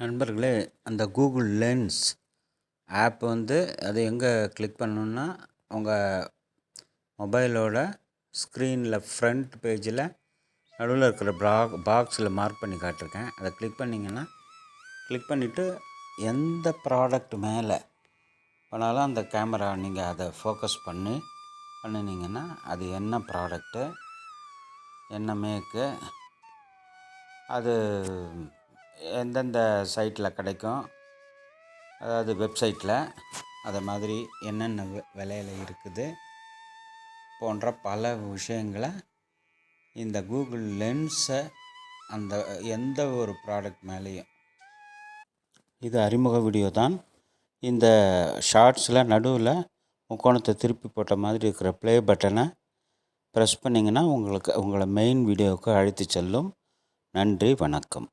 நண்பர்களே அந்த Google lens app வந்து அது எங்கே கிளிக் பண்ணணுன்னா உங்கள் மொபைலோட ஸ்க்ரீனில் ஃப்ரண்ட் பேஜில் நடுவில் இருக்கிற ப்ரா பாக்ஸில் மார்க் பண்ணி காட்டிருக்கேன். அதை கிளிக் பண்ணிங்கன்னா கிளிக் பண்ணிவிட்டு எந்த ப்ராடக்ட் மேலே பண்ணாலும் அந்த கேமரா நீங்கள் அதை ஃபோக்கஸ் பண்ணி பண்ணினீங்கன்னா அது என்ன ப்ராடக்ட்டு என்ன மேக்கு அது எந்தெந்த சைட்டில் கிடைக்கும்? அதாவது வெப்சைட்டில். அதை மாதிரி என்னென்ன விலையில் இருக்குது? போன்ற பல விஷயங்களை இந்த கூகுள் லென்ஸை அந்த எந்த ஒரு ப்ராடக்ட் மேலேயும். இது அறிமுக வீடியோ தான். இந்த ஷார்ட்ஸில் நடுவில் முக்கோணத்தை திருப்பி போட்ட மாதிரி இருக்கிற ப்ளே பட்டனை ப்ரெஸ் பண்ணிங்கன்னா உங்களுக்கு உங்களை மெயின் வீடியோவுக்கு அழைத்து செல்லும். நன்றி வணக்கம்.